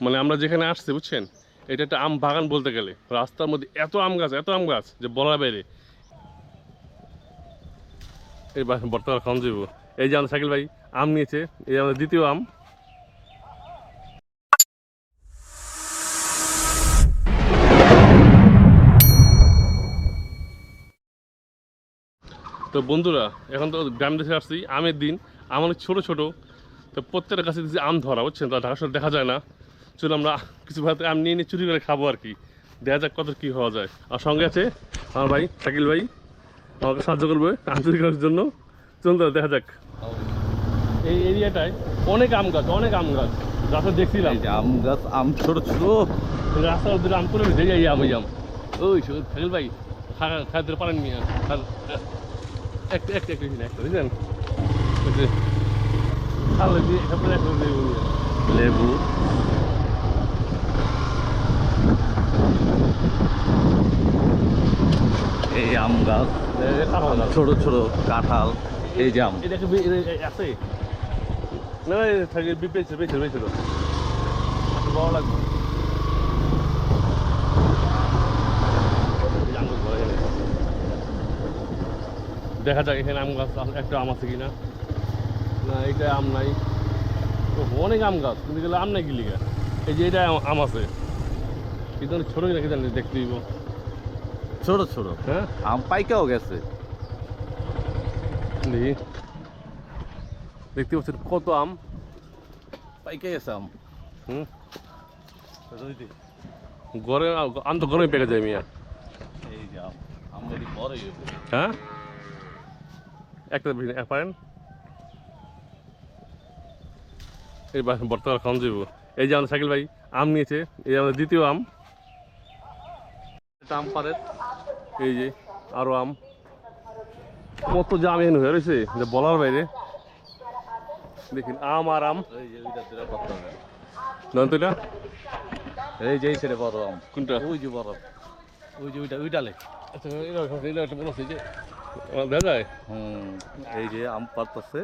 মানে আমরা যেখানে আসছি, বুঝছেন? এটা একটা আম বাগান বলতে গেলে। রাস্তার মধ্যে এত আম গাছ, এত আম গাছ যে বলা বাইরে। এই বর্তমান খাওয়ান যাব এই যে আমাদের সাইকেল ভাই, আম নিয়েছে। এই আমাদের দ্বিতীয় আম। তো বন্ধুরা এখন তো গ্রাম দেশে আসছি আমের দিন আম অনেক ছোটো ছোটো তো প্রত্যেকটা কাছে দিচ্ছি আম ধরা বুঝছেন? তো ঢাকা শহরে দেখা যায় না। চলো আমরা কিছু ভাত আম নিয়ে নিয়ে চুরি করে খাব আর কি। দেখা যাক কত কী হওয়া যায়। আর সঙ্গে আছে আমার ভাই শাকিল ভাই আমাকে সাহায্য করবে আম চুরি করার জন্য। চলুন তাহলে দেখা যাক। এই এরিয়াটায় অনেক আম গাছ অনেক আম গাছ। রাস্তা দেখছিলাম। আম গাছ আম ছোট ছোট রাস্তার দিকে আম করে দেখে এই আম এই আম। ওই শাকিল ভাই। খা খাইতে পারেন নি একটা একটা একটা একটা বুঝলেন লেবু এই আম গাছ ছোট ছোট কাঁঠাল এই যে আম আছে না থাকে বি- পেয়েছিল পেয়েছিল পেয়েছিল বড় লাগবে এই যে আঙ্গুর ধরে এখানে। দেখা যাক এখানে আম গাছ একটা আম আছে কিনা। না এটা আম নাই। তো অনেক আম গাছ। তুমি গেলে আম নাই লিগা? এই যে এটা আম- আছে। কিন্তু ছোট কিনা কি জানি দেখতে দিব ছোট ছোট। হ্যাঁ? আম পাইকাও গেছে। দেখি দেখতে পাচ্ছেন কত আম। পাইকে গেছে আম। হুম? গরমে আম তো গরমে পেকে যায় মিয়া। এই যে আম। বড়ই হ্যাঁ? একটা পারেন এই বর্তমান খাওয়ান যাব এই যে আমাদের সাইকেল ভাই আম নিয়েছে এই আমাদের দ্বিতীয় আম। আম পারে। এই যে আরও আম। কত যে আম এখানে হয়ে রয়েছে যে বলার বাইরে। দেখুন আম আর আম। নয়তো এটা এই যে এই বড় আম। কোনটা? ওই যে বড় ওই যে ওইটা ওইটা লে আচ্ছা এটা একটা বড় এই যে দেখা যায়? হুম। এই যে আম পারতেছে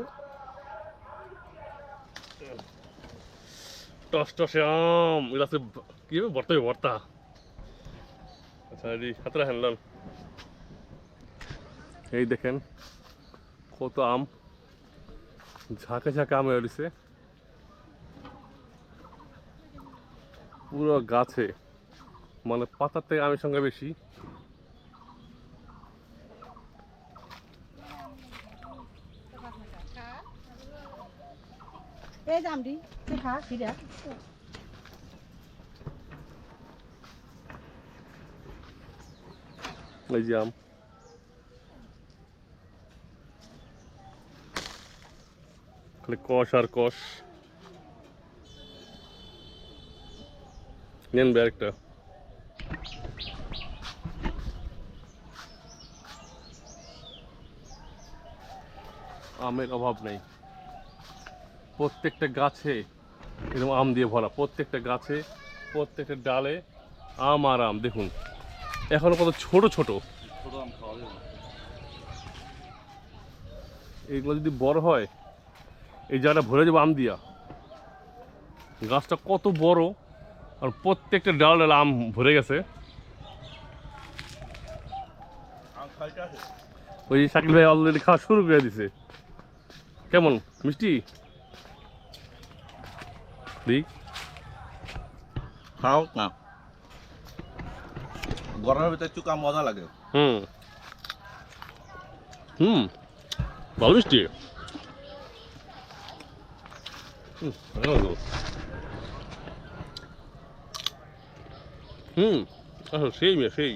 টস টসে আম এটা কি হবে? ভর্তা ভর্তা। আচ্ছা এই হাতরা হ্যান্ডলাম এই দেখেন কত আম। ঝাঁকে ঝাঁকে আম হয়েছে পুরো গাছে। মানে পাতার থেকে আমের সঙ্গে বেশি। এই যাম খা সিধা এই যে আম। খালি কষ আর কষ। নেন বে আমের অভাব নেই। প্রত্যেকটা গাছে এরকম আম দিয়ে ভরা প্রত্যেকটা গাছে প্রত্যেকটা ডালে আম আর আম। দেখুন এখনও কত ছোট ছোট। এগুলো যদি বড় হয় এই জায়গাটা ভরে যাবে আম দিয়া। গাছটা কত বড় আর প্রত্যেকটা ডাল ডাল আম ভরে গেছে। ওই শাকিল ভাই অলরেডি খাওয়া শুরু করে দিছে। কেমন? মিষ্টি? দিক খাও না গরমের ভিতরে চুকা মজা লাগে। হুম। হুম ভালো মিষ্টি। হুম হুম সেই মেয়ে সেই।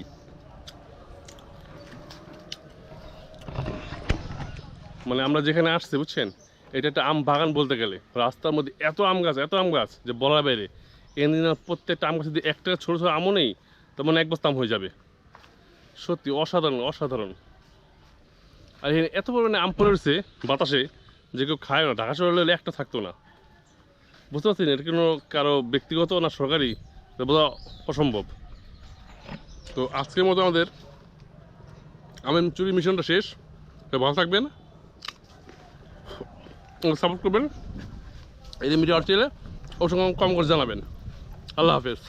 মানে আমরা যেখানে আসছি, বুঝছেন? এটা একটা আম বাগান বলতে গেলে। রাস্তার মধ্যে এত আম গাছ, এত আম গাছ যে বলার বাইরে। এদিন প্রত্যেকটা আম গাছ যদি একটা ছোটো ছোটো আমও নেই, তো মানে এক বস্তা আম হয়ে যাবে। সত্যি অসাধারণ অসাধারণ। আর এখানে এত পরিমাণে আম পড়ে রয়েছে বাতাসে যে কেউ খায় না। ঢাকা শহরে হলে একটা থাকতো না। বুঝতে পারছেন? এটা কোনো কারও ব্যক্তিগত না সরকারি বোঝা অসম্ভব। তো আজকের মতো আমাদের আমের চুরি মিশনটা শেষ। তো ভালো থাকবেন। সাপোর্ট করবেন। এই মিডিয়া আসলে ওর সঙ্গে কম করে জানাবেন। আল্লাহ হাফেজ।